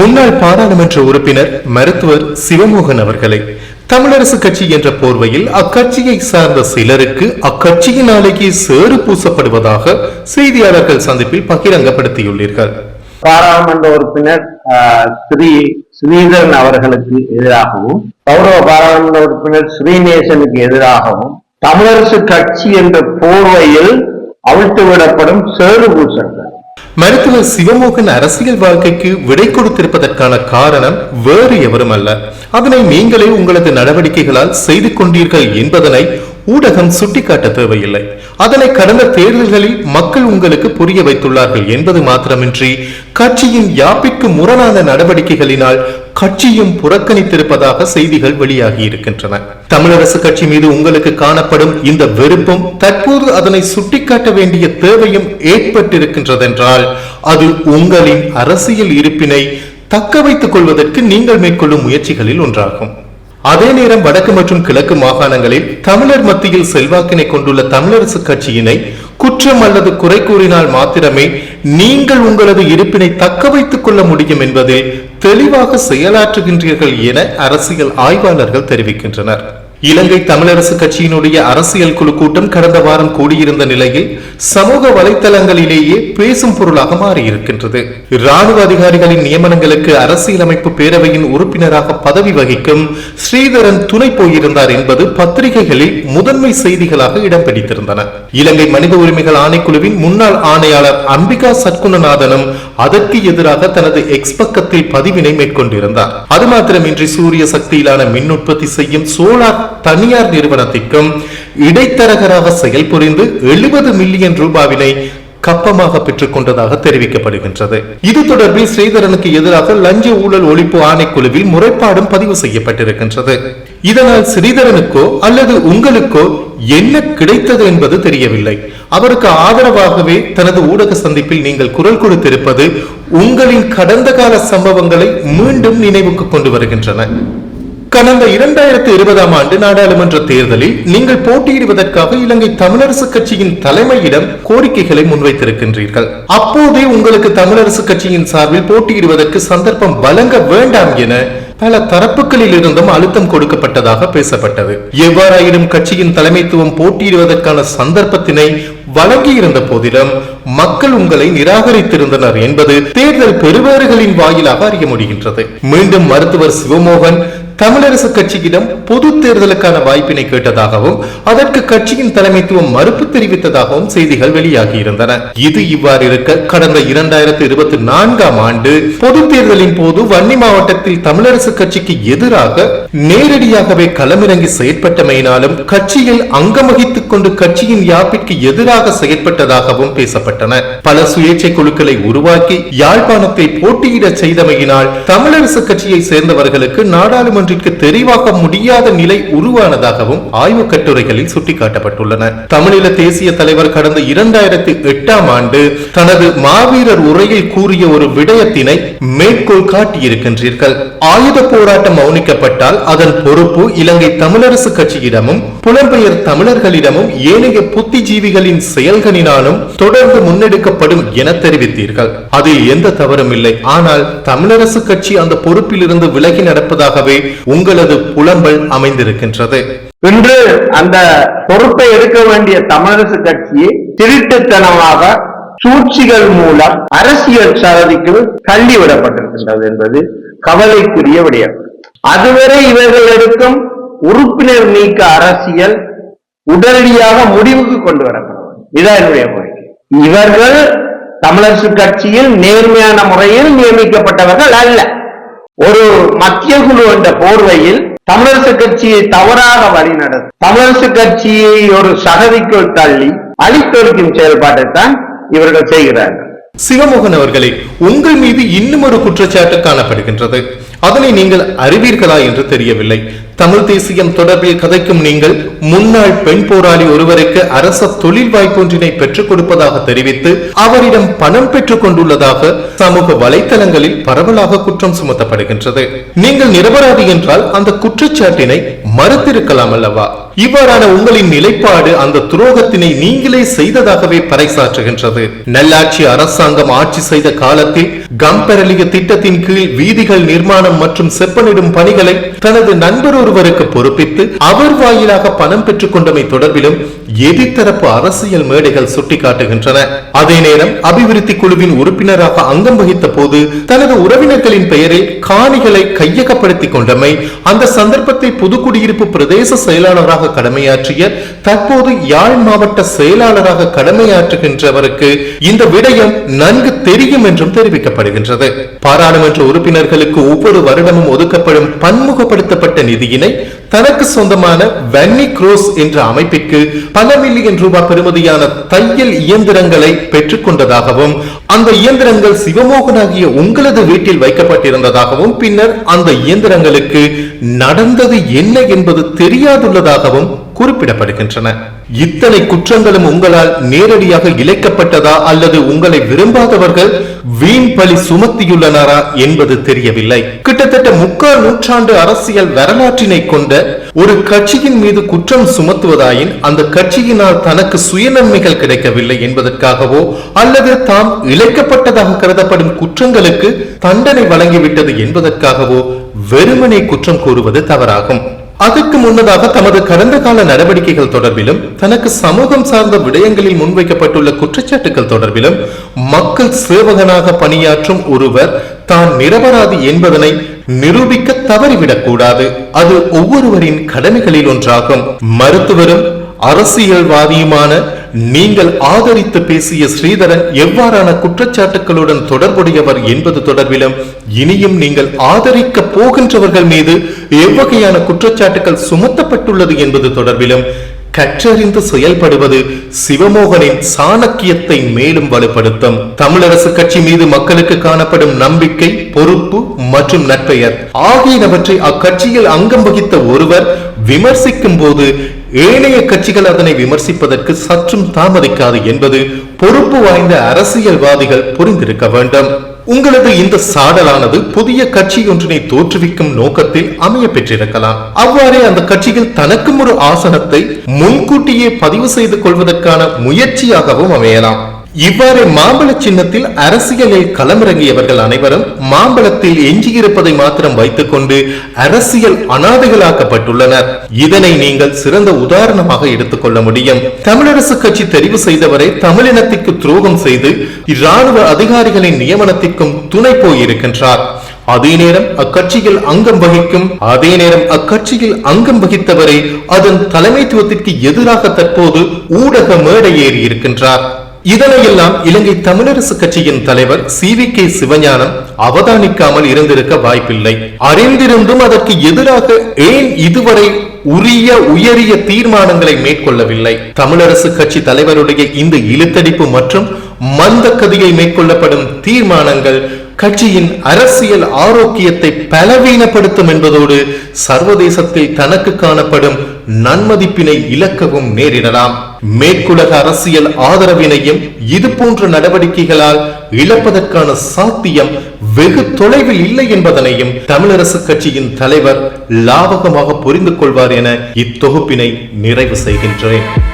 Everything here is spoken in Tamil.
முன்னாள் பாராளுமன்ற உறுப்பினர் மருத்துவர் சிவமோகன் அவர்களை தமிழரசு கட்சி என்ற போர்வையில் அக்கட்சியை சார்ந்த சிலருக்கு அக்கட்சியினாலேயே சேறு பூசப்படுவதாக செய்தியாளர்கள் சந்திப்பில் பகிரங்கப்படுத்தியுள்ளீர்கள். பாராளுமன்ற உறுப்பினர் ஸ்ரீ ஸ்ரீதரன் அவர்களுக்கு எதிராகவும் கௌரவ பாராளுமன்ற உறுப்பினர் ஸ்ரீநேசனுக்கு எதிராகவும் தமிழரசு கட்சி என்ற போர்வையில் அவிழ்த்து விடப்படும் சேறு பூசல்கள். மருத்துவர் சிவமோகன் அரசியல் வாழ்க்கைக்கு விடை கொடுத்திருப்பதற்கான காரணம் வேறு எவரும் அல்ல அதனை நீங்களே உங்களது நடவடிக்கைகளால் செய்து கொண்டீர்கள் என்பதனை ஊடகம் சுட்டிக்காட்ட தேவையில்லை. அதனை கடந்த தேர்தல்களில் மக்கள் உங்களுக்கு புரிய வைத்துள்ளார்கள் என்பது மாத்திரமின்றி கட்சியின் யாப்பிற்கு முரணான நடவடிக்கைகளினால் கட்சியும் புறக்கணித்திருப்பதாக செய்திகள் வெளியாகி இருக்கின்றன. தமிழரசு கட்சி மீது உங்களுக்கு காணப்படும் இந்த வெறுப்பும் தற்போது அதனை சுட்டிக்காட்ட வேண்டிய தேவையும் ஏற்பட்டிருக்கின்றதென்றால் அது உங்களின் அரசியல் இருப்பினை தக்க வைத்துக் கொள்வதற்கு நீங்கள் மேற்கொள்ளும் முயற்சிகளில் ஒன்றாகும். அதே நேரம் வடக்கு மற்றும் கிழக்கு மாகாணங்களில் தமிழர் மத்தியில் செல்வாக்கினை கொண்டுள்ள தமிழரசு கட்சியினை குற்றம் அல்லது குறை கூறினால் மாத்திரமே நீங்கள் உங்களது இருப்பினை தக்க வைத்துக் கொள்ள முடியும் என்பதில் தெளிவாக செயலாற்றுகின்றீர்கள் என அரசியல் ஆய்வாளர்கள் தெரிவிக்கின்றனர். இலங்கை தமிழரசு கட்சியினுடைய அரசியல் குழு கூட்டம் கடந்த வாரம் கூடியிருந்த நிலையில் சமூக வலைத்தளங்களிலேயே பேசும் பொருளாக மாறியிருக்கின்றது. ராணுவ அதிகாரிகளின் நியமனங்களுக்கு அரசியலமைப்பு பேரவையின் உறுப்பினராக பதவி வகிக்கும் ஸ்ரீதரன் துணை போயிருந்தார் என்பது பத்திரிகைகளில் முதன்மை செய்திகளாக இடம் பிடித்திருந்தன. இலங்கை மனித உரிமைகள் ஆணைக்குழுவின் முன்னாள் ஆணையாளர் அம்பிகா சத்குணநாதனும் அதற்கு எதிராக தனது எக்ஸ் பக்கத்தில் பதிவினை மேற்கொண்டிருந்தார். அது மாத்திரமின்றி சூரிய சக்தியிலான மின் உற்பத்தி செய்யும் சோலார் தனியார் நிறுவனத்திற்கும் இடைத்தரகராக செயல்புரிந்து எழுபது மில்லியன் ரூபாவினை கப்பமாக பெற்றுக் கொண்டதாக தெரிவிக்கப்படுகின்றது. இது தொடர்பில் ஸ்ரீதரனுக்கு எதிராக லஞ்ச ஊழல் ஒழிப்பு ஆணைக்குழுவில் முறைப்பாடும் பதிவு செய்யப்பட்டிருக்கின்றது. இதனால் ஸ்ரீதரனுக்கோ அல்லது உங்களுக்கோ என்ன கிடைத்தது என்பது தெரியவில்லை. அவருக்கு ஆதரவாகவே தனது ஊடக சந்திப்பில் நீங்கள் குரல் கொடுத்திருப்பது உங்களின் கடந்த கால சம்பவங்களை மீண்டும் நினைவுக்கு கொண்டு வருகின்றன. கடந்த இரண்டாயிரத்தி இருபதாம் ஆண்டு நாடாளுமன்ற தேர்தலில் நீங்கள் போட்டியிடுவதற்காக இலங்கை தமிழரசு கட்சியின் தலைமையிடம் கோரிக்கைகளை முன்வைத்திருக்கின்றீர்கள். அப்போதே உங்களுக்கு தமிழரசு கட்சியின் சார்பில் போட்டியிடுவதற்கு சந்தர்ப்பம் வழங்க வேண்டாம் என பல தரப்புகளில் இருந்தும் அழுத்தம் கொடுக்கப்பட்டதாக பேசப்பட்டது. எவ்வாறாயினும் கட்சியின் தலைமைத்துவம் போட்டியிடுவதற்கான சந்தர்ப்பத்தினை வழங்கியிருந்த போதிலும் மக்கள் உங்களை நிராகரித்திருந்தனர் என்பது தேர்தல் பெறுபவர்களின் வாயிலாக அறிய முடிகின்றது. மீண்டும் மருத்துவர் சிவமோகன் தமிழரசு கட்சியிடம் பொது தேர்தலுக்கான வாய்ப்பினை கேட்டதாகவும் அதற்கு கட்சியின் தலைமைத்துவம் மறுப்பு தெரிவித்ததாகவும் செய்திகள் வெளியாகி இருந்தன இது இவ்வாறு இருக்க கடந்த இரண்டாயிரத்தி இருபத்தி நான்காம் ஆண்டு பொது தேர்தலின் போது வன்னி மாவட்டத்தில் தமிழரசு கட்சிக்கு எதிராக நேரடியாகவே களமிறங்கி செயற்பட்டமையினாலும் கட்சியில் அங்கம் வகித்துக் கொண்டு கட்சியின் யாப்பிற்கு எதிராக செயற்பட்டதாகவும் பேசப்பட்டன. பல சுயேட்சை குழுக்களை உருவாக்கி யாழ்ப்பாணத்தை போட்டியிட செய்தமையினால் தமிழரசு கட்சியை சேர்ந்தவர்களுக்கு நாடாளுமன்ற நாடாளுமன்றத்திற்கு தெரிவாக முடியாத நிலை உருவானதாகவும் ஆய்வு கட்டுரைகளில் சுட்டிக்காட்டப்பட்டுள்ளன. தமிழீழ தேசிய தலைவர் கடந்த இரண்டாயிரத்தி எட்டாம் ஆண்டு தனது மாவீரர் உரையில் கூறிய ஒரு விடயத்தினை மேற்கோள் காட்டியிருக்கின்றீர்கள். ஆயுத போராட்டம் மௌனிக்கப்பட்டால் அதன் பொறுப்பு இலங்கை தமிழரசு கட்சியிடமும் புலம்பெயர் தமிழர்களிடமும் ஏனைய புத்திஜீவிகளின் செயல்களினாலும் தொடர்ந்து முன்னெடுக்கப்படும் என தெரிவித்தீர்கள். அதில் எந்த தவறும் இல்லை. ஆனால் தமிழரசு கட்சி அந்த பொறுப்பிலிருந்து விலகி நடப்பதாகவே உங்களது புலம்பல் அமைந்திருக்கின்றது. இன்று அந்த பொறுப்பை எடுக்க வேண்டிய தமிழரசு கட்சியை திருட்டுத்தனமாக சூழ்ச்சிகள் மூலம் அரசியல் சாரதிக்கு தள்ளிவிடப்பட்டிருக்கின்றது என்பது கவலைக்குரிய விடயம். அதுவரை இவர்கள் எடுக்கும் உறுப்பினர் நீக்க அரசியல் உடனடியாக முடிவுக்கு கொண்டு வரப்படும். இதான் என்னுடைய கோரிக்கை. இவர்கள் தமிழரசு கட்சியில் நேர்மையான முறையில் நியமிக்கப்பட்டவர்கள் அல்ல. ஒரு மத்திய குழு என்ற போர்வையில் தமிழரசு கட்சியை தவறாக வழிநடத்தி தமிழரசு கட்சியை ஒரு சகதிக்குள் தள்ளி அழித்தொழிக்கும் செயல்பாட்டை தான் இவர்கள் செய்கிறார்கள். சிவமோகன் அவர்களே உங்கள் மீது இன்னும் ஒரு குற்றச்சாட்டு காணப்படுகின்றது. அதனை நீங்கள் அறிவீர்களா என்று தெரியவில்லை. தமிழ் தேசியம் தொடர்பில் கதைக்கும் நீங்கள் முன்னாள் பெண் போராளி ஒருவருக்கு அரச தொழில் வாய்ப்பொன்றினை பெற்றுக் கொடுப்பதாக தெரிவித்து அவரிடம் பணம் பெற்றுக் கொண்டுள்ளதாக சமூக வலைதளங்களில் பரவலாக குற்றம் சுமத்தப்படுகின்றது. நீங்கள் நிரபராதி என்றால் அந்த குற்றச்சாட்டினை மறுத்திருக்கலாம் அல்லவா? இவ்வாறான உங்களின் நிலைப்பாடு அந்த துரோகத்தினை நீங்களே செய்ததாகவே பறைசாற்றுகின்றது. நல்லாட்சி அரசாங்கம் ஆட்சி செய்த காலத்தில் கம்பெரலிய திட்டத்தின் கீழ் வீதிகள் நிர்மாணம் மற்றும் செப்பனிடும் பணிகளை தனது நண்பர் ஒருவருக்கு பொறுப்பித்து அவர் வாயிலாக பணம் பெற்றுக் கொண்டமை தொடர்பிலும் எதிர்த்தரப்பு அரசியல் மேடைகள் சுட்டிக்காட்டுகின்றன. அதே நேரம் அபிவிருத்தி குழுவின் உறுப்பினராக அங்கம் வகித்த போது தனது உறவினர்களின் பெயரில் காணிகளை கையகப்படுத்திக் கொண்டமை அந்த சந்தர்ப்பத்தை புதுக்குடியிருப்பு பிரதேச செயலாளராக கடமையாற்றிய தற்போது யாழ் மாவட்ட செயலாளராக கடமையாற்றுகின்றவருக்கு இந்த விடயம் நன்கு தெரியும் என்றும் தெரிவிக்கப்படுகின்றது. பாராளுமன்ற உறுப்பினர்களுக்கு ஒவ்வொரு வருடமும் ஒதுக்கப்படும் பன்முகப்படுத்தப்பட்ட நிதியினை தனக்கு சொந்தமான வன்னி குரோஸ் என்ற அமைப்பிற்கு பல மில்லியன் ரூபாய் பெறுமதியான தையல் இயந்திரங்களை பெற்றுக்கொண்டதாகவும் அந்த இயந்திரங்கள் சிவமோகனாகிய உங்களது வீட்டில் வைக்கப்பட்டிருந்ததாகவும் பின்னர் அந்த இயந்திரங்களுக்கு நடந்தது என்ன என்பது தெரியாதுள்ளதாகவும் குறிப்பிடப்படுகின்றன. இத்தனை குற்றங்களும் உங்களால் நேரடியாக இழைக்கப்பட்டதா அல்லது உங்களை விரும்பாதவர்கள் வீண் பழி சுமத்தியுள்ளனரா என்பது தெரியவில்லை. கிட்டத்தட்ட முக்கால் நூற்றாண்டு அரசியல் வரலாற்றினை கொண்ட ஒரு கட்சியின் மீது குற்றம் சுமத்துவதாயின் அந்த கட்சியினால் தனக்கு சுயநன்மைகள் கிடைக்கவில்லை என்பதற்காகவோ அல்லது தாம் இழைக்கப்பட்டதாக கருதப்படும் குற்றங்களுக்கு தண்டனை வழங்கிவிட்டது என்பதற்காகவோ வெறுமனே குற்றம் கூறுவது தவறாகும். அதற்கு முன்னதாக தமது கடந்த கால நடவடிக்கைகள் தொடர்பிலும் தனக்கு சமூகம் சார்ந்த விடயங்களில் முன்வைக்கப்பட்டுள்ள குற்றச்சாட்டுகள் தொடர்பிலும் மக்கள் சேவகனாக பணியாற்றும் ஒருவர் தான் நிரபராதி என்பதனை நிரூபிக்க தவறிவிடக்கூடாது அது ஒவ்வொருவரின் கடமைகளில் ஒன்றாகும். மருத்துவரும் அரசியல்வாதியுமான நீங்கள் ஆதரித்து பேசிய ஸ்ரீதரன் எவ்வாறான குற்றச்சாட்டுகளுடன் தொடர்புடையவர் என்பது தொடர்பிலும் இனியும் நீங்கள் ஆதரிக்க போகின்றவர்கள் மீது எவ்வகையான குற்றச்சாட்டுகள் சுமத்தப்பட்டுள்ளது என்பது தொடர்பிலும் கற்றறிந்து செயல்படுவது சிவமோகனின் சாணக்கியத்தை மேலும் வலுப்படுத்தும். தமிழரசு கட்சி மீது மக்களுக்கு காணப்படும் நம்பிக்கை பொறுப்பு மற்றும் நற்பெயர் ஆகியனவற்றை அக்கட்சியில் அங்கம் வகித்த ஒருவர் விமர்சிக்கும் போது ஏனைய கட்சிகள் அதனை விமர்சிப்பதற்கு சற்றும் தாமதிக்காது என்பது பொறுப்பு வாய்ந்த அரசியல்வாதிகள் புரிந்திருக்க வேண்டும். உங்களது இந்த சாடலானது புதிய கட்சி ஒன்றினை தோற்றுவிக்கும் நோக்கத்தில் அமைய பெற்றிருக்கலாம். அவ்வாறே அந்த கட்சியில் தனக்கும் ஒரு ஆசனத்தை முன்கூட்டியே பதிவு செய்து கொள்வதற்கான முயற்சியாகவும் அமையலாம். இவ்வாறு மாம்பழ சின்னத்தில் அரசியலில் களமிறங்கியவர்கள் அனைவரும் மாம்பழத்தில் எஞ்சியிருப்பதை மாத்திரம் வைத்துக் கொண்டு அரசியல் அனாதைகளாக்கப்பட்டுள்ளனர். இதனை நீங்கள் சிறந்த உதாரணமாக எடுத்துக்கொள்ள முடியும். தமிழரசு கட்சி தெரிவு செய்தவரை தமிழினத்திற்கு துரோகம் செய்து இராணுவ அதிகாரிகளின் நியமனத்திற்கும் துணை போயிருக்கின்றார். அதே நேரம் அக்கட்சியில் அங்கம் வகிக்கும் அதே நேரம் அக்கட்சியில் அங்கம் வகித்தவரை அதன் தலைமைத்துவத்திற்கு எதிராக தற்போது ஊடக மேடை ஏறி இருக்கின்றார். இதனையெல்லாம் இலங்கை தமிழரசு கட்சியின் தலைவர் சி வி கே சிவஞானம் அவதானிக்காமல் இருந்திருக்க வாய்ப்பில்லை. அறிந்திருந்தும் அதற்கு எதிராக ஏன் இதுவரை உரிய உயரிய தீர்மானங்களை மேற்கொள்ளவில்லை? தமிழரசு கட்சி தலைவருடைய இந்த இழுத்தடிப்பு மற்றும் மந்த கதியை மேற்கொள்ளப்படும் தீர்மானங்கள் கட்சியின் அரசியல் ஆரோக்கியத்தை பலவீனப்படுத்தும் என்பதோடு சர்வதேசத்தில் தனக்கு காணப்படும் நன்மதிப்பினை இழக்கவும் நேரிடலாம். மேற்குலக அரசியல் ஆதரவினையும் இது போன்ற நடவடிக்கைகளால் இழப்பதற்கான சாத்தியம் வெகு தொலைவில் இல்லை என்பதனையும் தமிழரசு கட்சியின் தலைவர் லாவகமாக புரிந்து கொள்வார் என இத்தொகுப்பினை நிறைவு செய்கின்றேன்.